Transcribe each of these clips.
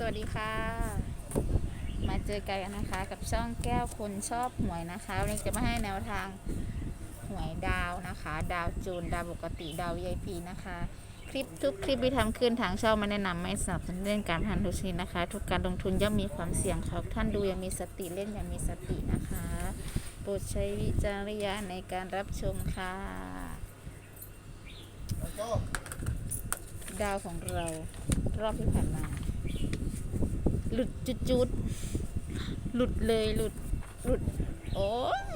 สวัสดีค่ะ มาเจอกันนะคะ กับช่องแก้วคนชอบหวยนะคะวันนี้จะมาให้แนวทางหวยดาวนะคะ ดาวจูนดาวปกติดาว VIP นะคะ คลิปทุกคลิปที่ทำขึ้นทางช่องไม่แนะนำไม่สนับสนุนเรื่องการพนันทุกชนิดนะคะ ทุกการลงทุนย่อมมีความเสี่ยงค่ะท่านดูอยังมีสติเล่นอย่างมีสตินะคะโปรดใช้วิจารณญาณในการรับชมค่ะ ดาวของเรารอบที่ผ่านมา หลุดจุดจุดๆหลุดเลยหลุดหลุด โอ้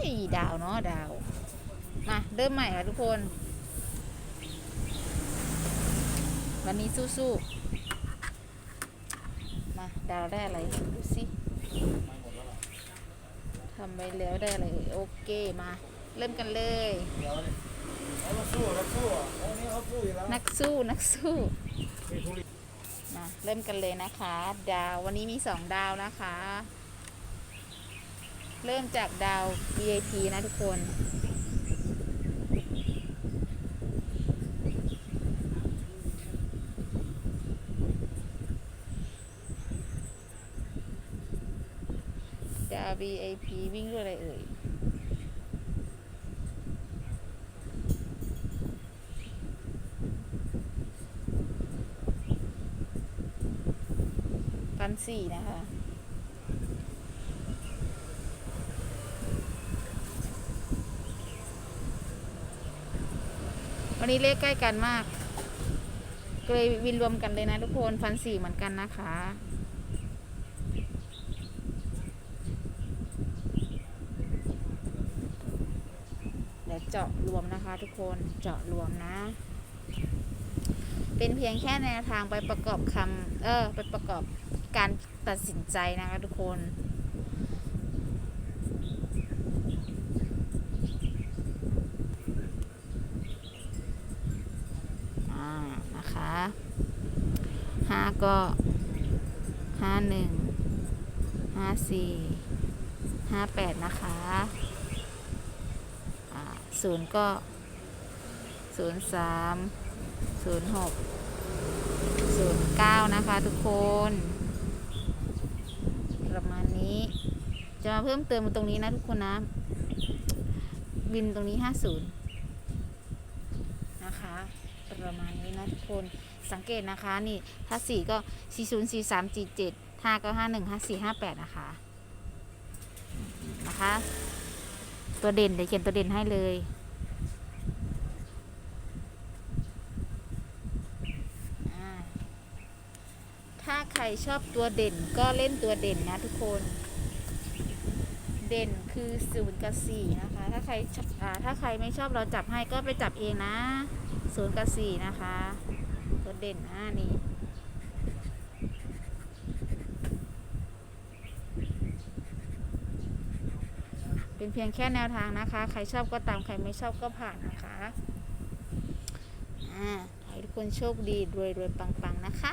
ยดาวเนาะดาว มาเริ่มใหม่ค่ะทุกคน วันนี้สู้ๆ มาดาวได้อะไรดูสิทำไปแล้วได้อะไรเอ่ยโอเคมา เริ่มกันเลยเดี๋ยวนี่เขาต้องสู้เขาสู้อะอันนี้เขาสู้อยู่แล้วนักสู้นักสู้ มีทุเรียนมาเริ่มกันเลยนะคะ ดาววันนี้มีสองดาวนะคะ เริ่มจากดาว VIP นะทุกคนดาว VIP วิ่งด้วยอะไรเอ่ย พันสี่นะคะวันนี้เลขใกล้กันมากก็เลยวินรวมกันเลยนะทุกคนพันสี่เหมือนกันนะคะเดี๋ยวเจาะรวมนะคะทุกคนเจาะรวมนะ เป็นเพียงแค่แนวทางไปประกอบคำเออไปประกอบ การตัดสินใจนะคะทุกคน อ่า นะคะห้าก็ห้าหนึ่งห้าสี่ห้าแปดนะคะศูนย์ก็ศูนย์สามศูนย์หกศูนย์เก้านะคะทุกคน ประมาณนี้ จะมาเพิ่มเติมตรงนี้นะทุกคนนะ บินตรงนี้ห้าศูนย์นะคะ ประมาณนี้นะทุกคนสังเกตนะคะนี่ถ้าสี่ก็สี่ศูนย์สี่สามสี่เจ็ดห้าก็ห้าหนึ่งห้าสี่ห้าแปดนะคะ นะคะ ตัวเด่นเดี๋ยวเขียนตัวเด่นให้เลย อ่าถ้าใค รชอบตัวเด่นก็เล่นตัวเด่นนะทุกคน เด่นคือศูนย์กับสี่นะคะ ถ้าใครอ่าถ้าใครไม่ชอบเราจับให้ก็ไปจับเองนะศูนย์กับสี่นะคะ ตัวเด่นนะนี่เป็นเพียงแค่แนวทางนะคะ ใครชอบก็ตาม ใครไม่ชอบก็ผ่านนะคะ อ่า ให้ทุกคนโชคดี รวยรวยปังปังๆนะคะ